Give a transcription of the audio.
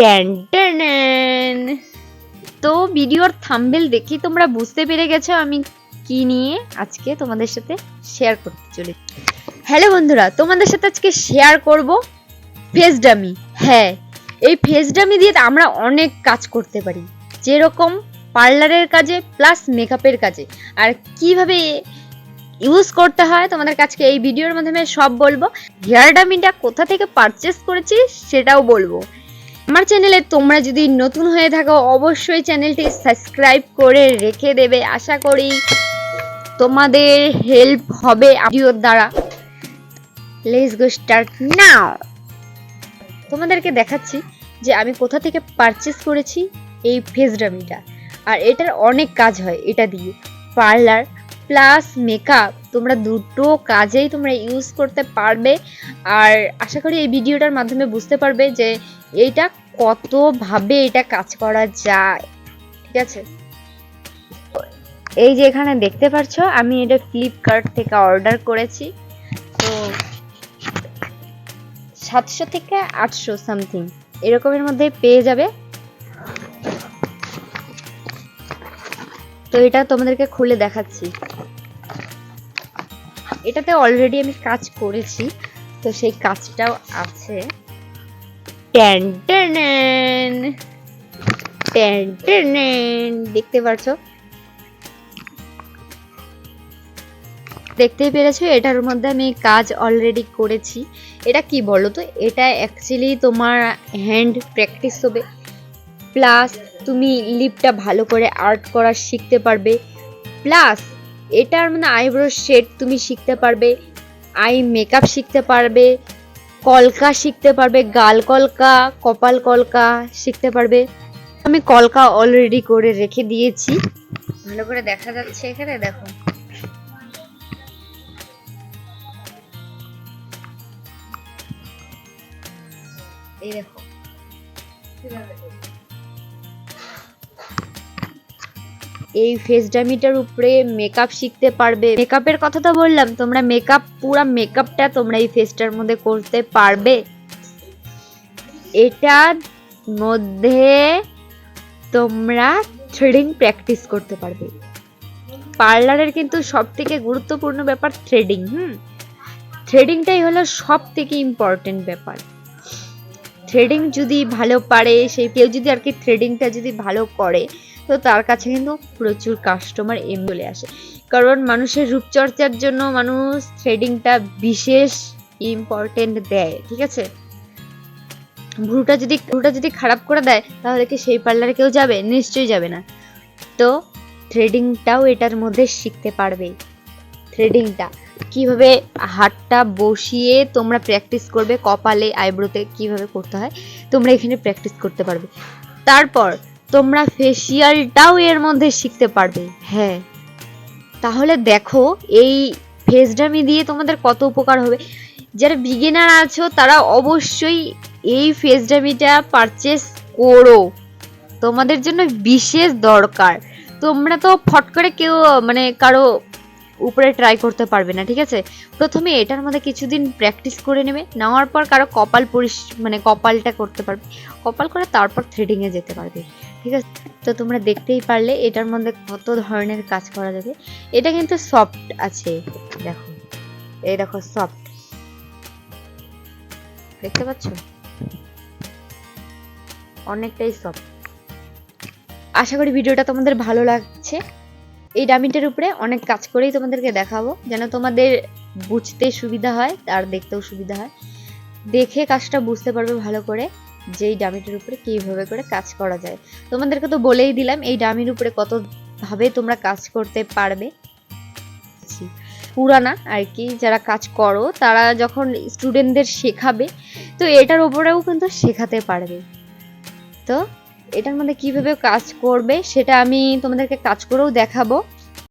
Tan. তো ভিডিওর thumbnail দেখি তোমরা বুঝতে পেরে গেছো আমি কি নিয়ে আজকে তোমাদের সাথে শেয়ার করতে চলেছি। হ্যালো বন্ধুরা, তোমাদের সাথে আজকে শেয়ার করব ফেস ডামি হ্যাঁ এই ফেস ডামি দিয়ে আমরা অনেক কাজ করতে পারি। যেরকম পার্লারের কাজে প্লাস মেকআপের কাজে। আর কীভাবে ইউজ করতে হয় তোমাদের কাছকে এই ভিডিওর মাধ্যমে সব বলব। হেয়ার ডামিটা কোথা থেকে পারচেস করেছি সেটাও বলব। আমার চ্যানেলে তোমরা যদি নতুন হয়ে থাকো, অবশ্যই চ্যানেলটি সাবস্ক্রাইব করে রেখে দেবে। আশা করি তোমাদের হেল্প হবে ভিডিওর দ্বারা। লেটস গো স্টার্ট নাও তোমাদেরকে দেখাচ্ছি যে আমি কোথা থেকে পারচেস করেছি এই ফেস আর এটার অনেক কাজ হয়, এটা দিয়ে। পার্লার প্লাস মেকআপ তোমরা দুটো কাজেই তোমরা ইউজ করতে পারবে। আর আশা করি এই ভিডিওটার মাধ্যমে বুঝতে পারবে যে এইটা কতভাবে এটা কাজ করা যায়? ঠিক আছে? এই যে এখানে দেখতে পাচ্ছ আমি এটা ফ্লিপকার্ট থেকে অর্ডার করেছি। তো সাতশো থেকে আটশো সামথিং এরকমের মধ্যে পেয়ে যাবে। তো এটা তোমাদেরকে খুলে দেখাচ্ছি। এটাতে অলরেডি আমি কাজ করেছি, তো সেই কাজটাও আছে। দেখতে পারছ? দেখতেই পেরেছ? এটার মধ্যে আমি কাজ অলরেডি করেছি। এটা কি বলো তো? এটা অ্যাকচুয়ালি তোমার হ্যান্ড প্র্যাকটিস হবে। প্লাস তুমি লিপটা ভালো করে আর্ট করা শিখতে পারবে। প্লাস এটার মানে আইব্রো শেড তুমি শিখতে পারবে। আই মেকআপ শিখতে পারবে। কলকা শিখতে পারবে, গাল কলকা, কপাল কলকা শিখতে পারবে। আমি কলকা অলরেডি করে রেখে দিয়েছি। ভালো করে দেখা যাচ্ছে এখানে, দেখো। এই দেখো। এই ফেস ডামিটার উপরে মেকআপ শিখতে পারবে। মেকআপের কথা তো বললাম, তোমরা মেকআপ পুরো মেকআপটা তোমরা এই ফেসটার মধ্যে করতে পারবে। এটার মধ্যে তোমরা থ্রেডিং প্র্যাকটিস করতে পারবে। পার্লারের কিন্তু সব থেকে গুরুত্বপূর্ণ ব্যাপার থ্রেডিং হুম? থ্রেডিংটাই হলো সব থেকে ইম্পর্টেন্ট ব্যাপার। থ্রেডিং যদি ভালো পারে, সেই কেউ যদি আর কি থ্রেডিংটা যদি ভালো করে তো তার কাছে কিন্তু প্রচুর কাস্টমার এম চলে আসে। কারণ মানুষের রূপচর্চার জন্য মানুষ থ্রেডিংটা বিশেষ ইম্পর্টেন্ট দেয়, ঠিক আছে? ভ্রুটা যদি ভ্রুটা যদি খারাপ করে দেয়, তাহলে কি সেই পার্লারে কেউ যাবে? নিশ্চয়ই যাবে না। তো থ্রেডিংটাও এটার মধ্যে শিখতে পারবে থ্রেডিংটা কীভাবে হাতটা বসিয়ে তোমরা প্র্যাকটিস করবে, কপালে আইব্রোতে কীভাবে করতে হয়, তোমরা এখানে প্র্যাকটিস করতে পারবে। তারপর তোমরা ফেসিয়ালটাও এর মধ্যে শিখতে পারবে। হ্যাঁ। তাহলে দেখো, এই ফেসডামি দিয়ে তোমাদের কত উপকার হবে। যারা বিগিনার আছো, তারা অবশ্যই এই ফেসডামিটা পারচেস করো। তোমাদের জন্য বিশেষ দরকার। তোমরা তো ফট করে কেউ মানে কারও উপরে ট্রাই করতে পারবে না, ঠিক আছে? প্রথমে এটার মধ্যে কিছুদিন প্র্যাকটিস করে নেবে, নেওয়ার পর কারও কপাল পরিস মানে কপালটা করতে পারবে। কপাল করে তারপর থ্রেডিংয়ে যেতে পারবে, ঠিক আছে? তো তোমরা দেখতেই পারলে এটার মধ্যে কত ধরনের কাজ করা যাবে। এটা কিন্তু সফট আছে, দেখো। এই দেখো সফট দেখতে পাচ্ছ? অনেকটাই সফট আশা করি ভিডিওটা তোমাদের ভালো লাগছে। এই ডামিটার উপরে অনেক কাজ করেই তোমাদেরকে দেখাবো, যেন তোমাদের বুঝতে সুবিধা হয়, আর দেখতেও সুবিধা হয়। দেখে কাজটা বুঝতে পারবে ভালো করে যে এই ডামিটার উপরে কীভাবে করে কাজ করা যায়। তোমাদেরকে তো বলেই দিলাম, এই ডামির উপরে কত ভাবে তোমরা কাজ করতে পারবে। পুরানা আর কি, যারা কাজ করো, তারা যখন স্টুডেন্টদের শেখাবে, তো এটার উপরেও কিন্তু শেখাতে পারবে। তো এটার মধ্যে কীভাবে কাজ করবে সেটা আমি তোমাদেরকে কাজ করেও দেখাবো।